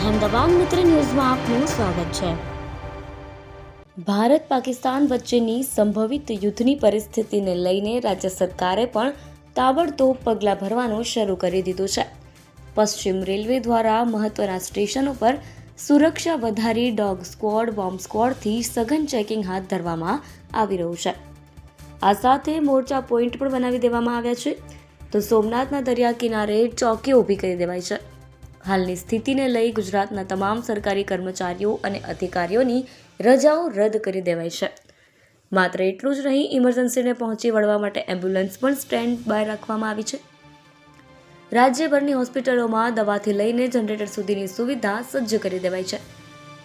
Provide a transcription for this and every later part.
અહેમદાબાદ મિત્ર ન્યૂઝમાં આપનું સ્વાગત છે ભારત પાકિસ્તાન વચ્ચેની સંભવિત યુદ્ધની પરિસ્થિતિને લઈને રાજ્ય સરકારે પણ તાબડતોબ પગલાં ભરવાનું શરૂ કરી દીધું છે પશ્ચિમ રેલવે દ્વારા મહત્વના સ્ટેશનો પર સુરક્ષા વધારી ડોગ સ્ક્વોડ બોમ્બ સ્ક્વોડથી સઘન ચેકિંગ હાથ ધરવામાં આવી રહ્યું છે આ સાથે મોરચા પોઈન્ટ પણ બનાવી દેવામાં આવ્યા છે તો સોમનાથના દરિયા કિનારે ચોકીઓ ઊભી કરી દેવાઈ છે હાલની સ્થિતિને લઈ ગુજરાતના તમામ સરકારી કર્મચારીઓ અને અધિકારીઓની રજાઓ રદ કરી દેવાઈ છે. માત્ર એટલું જ નહીં, ઇમરજન્સીને પહોંચી વળવા માટે એમ્બ્યુલન્સ પણ સ્ટેન્ડ બાય રાખવામાં આવી છે. રાજ્યભરની હોસ્પિટલોમાં દવાથી લઈને જનરેટર સુધીની સુવિધા સજ્જ કરી દેવાઈ છે.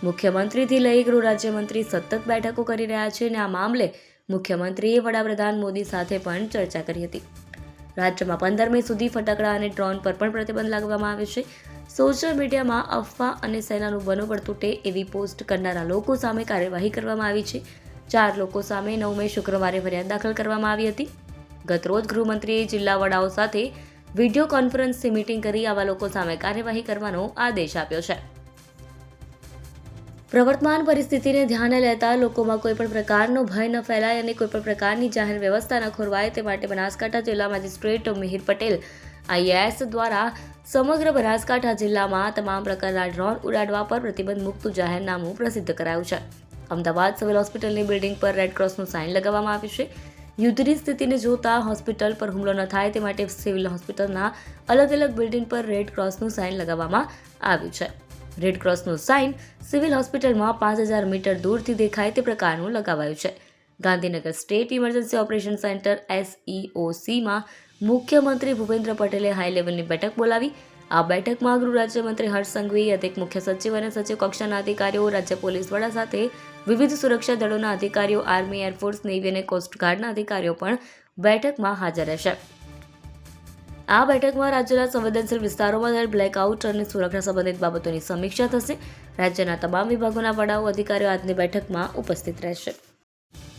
મુખ્યમંત્રીથી લઈ ગૃહ રાજ્યમંત્રી સતત બેઠકો કરી રહ્યા છે અને આ મામલે મુખ્યમંત્રીએ વડાપ્રધાન મોદી સાથે પણ ચર્ચા કરી હતી. રાજ્યમાં પંદર મે સુધી ફટાકડા અને ડ્રોન પર પણ પ્રતિબંધ લાગવામાં આવ્યો છે. સોશિયલ મીડિયામાં અફવા અને સેનાનું બનોબળ તૂટે એવી પોસ્ટ કરનારા લોકો સામે કાર્યવાહી કરવામાં આવી છે. ચાર લોકો સામે નવ મે શુક્રવારે ફરિયાદ દાખલ કરવામાં આવી હતી. ગતરોજ ગૃહમંત્રીએ જિલ્લા વડાઓ સાથે વીડિયો કોન્ફરન્સથી મીટિંગ કરી આવા લોકો સામે કાર્યવાહી કરવાનો આદેશ આપ્યો છે. પ્રવર્તમાન પરિસ્થિતિને ધ્યાને લેતા લોકોમાં કોઈપણ પ્રકારનો ભય ન ફેલાય અને કોઈપણ પ્રકારની જાહેર વ્યવસ્થા ન ખોરવાય તે માટે બનાસકાંઠા જિલ્લા મેજિસ્ટ્રેટ મિહિર પટેલ આઈએએસ દ્વારા સમગ્ર બનાસકાંઠા જિલ્લામાં તમામ પ્રકારના ડ્રોન ઉડાડવા પર પ્રતિબંધ મુક્ત જાહેરનામું પ્રસિદ્ધ કરાયું છે. અમદાવાદ સિવિલ હોસ્પિટલની બિલ્ડિંગ પર રેડ ક્રોસનું સાઇન લગાવવામાં આવ્યું છે. યુદ્ધની સ્થિતિને જોતા હોસ્પિટલ પર હુમલો ન થાય તે માટે સિવિલ હોસ્પિટલના અલગ અલગ બિલ્ડિંગ પર રેડ ક્રોસનું સાઇન લગાવવામાં આવ્યું છે. રેડ ક્રોસનું સાઇન સિવિલ હોસ્પિટલમાં પાંચ હજાર મીટર દૂરથી દેખાય તે પ્રકારનું લગાવાયું છે. Gandhinagar state emergency operation center એસઈઓસીમાં મુખ્યમંત્રી ભૂપેન્દ્ર પટેલે હાઈ લેવલની બેઠક બોલાવી. આ બેઠકમાં ગૃહ રાજ્યમંત્રી હર્ષ સંઘવી અધિક મુખ્ય સચિવ અને સચિવ કક્ષાના અધિકારીઓ, રાજ્ય પોલીસ વડા સાથે વિવિધ સુરક્ષા દળોના અધિકારીઓ, આર્મી એરફોર્સ નેવી અને કોસ્ટગાર્ડના અધિકારીઓ પણ બેઠકમાં હાજર રહેશે. આ બેઠકમાં રાજ્યના સંવેદનશીલ વિસ્તારોમાં થયેલ બ્લેકઆઉટ અને સુરક્ષા સંબંધિત બાબતોની સમીક્ષા થશે. રાજ્યના તમામ વિભાગોના વડાઓ, અધિકારીઓ આજની બેઠકમાં ઉપસ્થિત રહેશે.